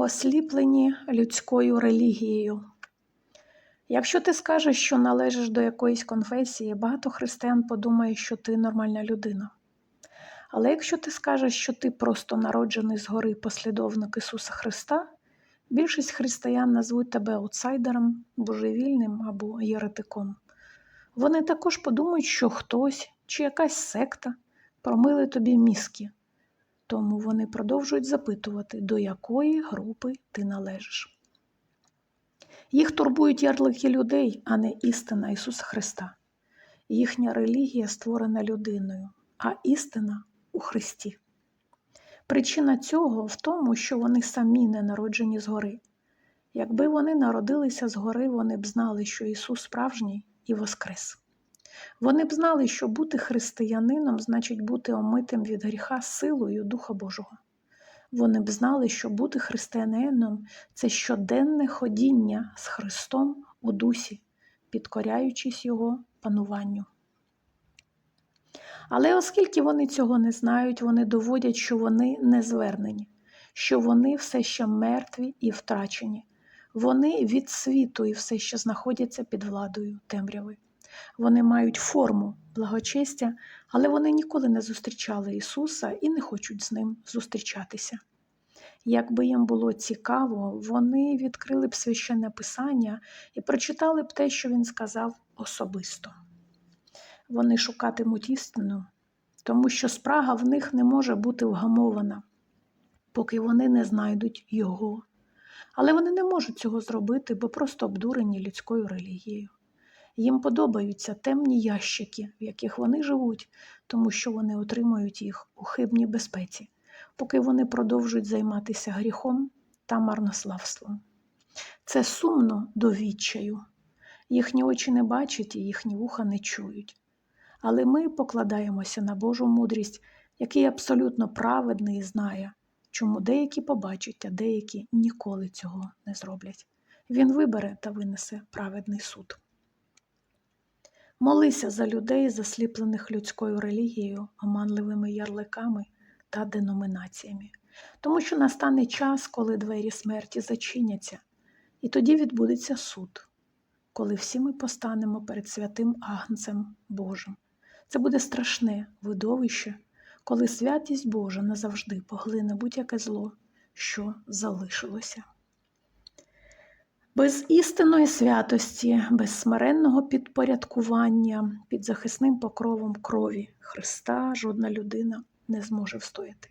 осліплені людською релігією. Якщо ти скажеш, що належиш до якоїсь конфесії, багато християн подумає, що ти нормальна людина. Але якщо ти скажеш, що ти просто народжений згори послідовник Ісуса Христа, більшість християн назвуть тебе аутсайдером, божевільним або єретиком. Вони також подумають, що хтось чи якась секта промили тобі мізки. Тому вони продовжують запитувати, до якої групи ти належиш. Їх турбують ярлики людей, а не істина Ісуса Христа. Їхня релігія створена людиною, а істина у Христі. Причина цього в тому, що вони самі не народжені згори. Якби вони народилися згори, вони б знали, що Ісус справжній і воскрес. Вони б знали, що бути християнином значить бути омитим від гріха силою Духа Божого. Вони б знали, що бути християнином це щоденне ходіння з Христом у дусі, підкоряючись Його пануванню. Але оскільки вони цього не знають, вони доводять, що вони не звернені, що вони все ще мертві і втрачені, вони від світу і все ще знаходяться під владою темряви. Вони мають форму благочестя, але вони ніколи не зустрічали Ісуса і не хочуть з ним зустрічатися. Якби їм було цікаво, вони відкрили б священне писання і прочитали б те, що він сказав особисто. Вони шукатимуть істину, тому що спрага в них не може бути вгамована, поки вони не знайдуть Його. Але вони не можуть цього зробити, бо просто обдурені людською релігією. Їм подобаються темні ящики, в яких вони живуть, тому що вони отримують їх у хибній безпеці, поки вони продовжують займатися гріхом та марнославством. Це сумно до відчаю. Їхні очі не бачать і їхні вуха не чують. Але ми покладаємося на Божу мудрість, який абсолютно праведний і знає, чому деякі побачать, а деякі ніколи цього не зроблять. Він вибере та винесе праведний суд. Молися за людей, засліплених людською релігією, оманливими ярликами та деномінаціями, тому що настане час, коли двері смерті зачиняться, і тоді відбудеться суд, коли всі ми постанемо перед святим Агнцем Божим. Це буде страшне видовище, коли святість Божа назавжди поглине будь-яке зло, що залишилося. Без істинної святості, без смиренного підпорядкування під захисним покровом крові Христа жодна людина не зможе встояти.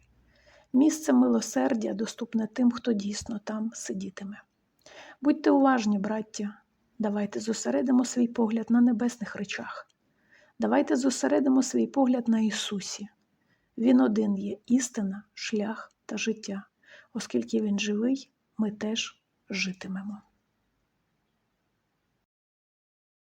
Місце милосердя доступне тим, хто дійсно там сидітиме. Будьте уважні, браття, давайте зосередимо свій погляд на небесних речах. Давайте зосередимо свій погляд на Ісусі. Він один є істина, шлях та життя. Оскільки Він живий, ми теж житимемо.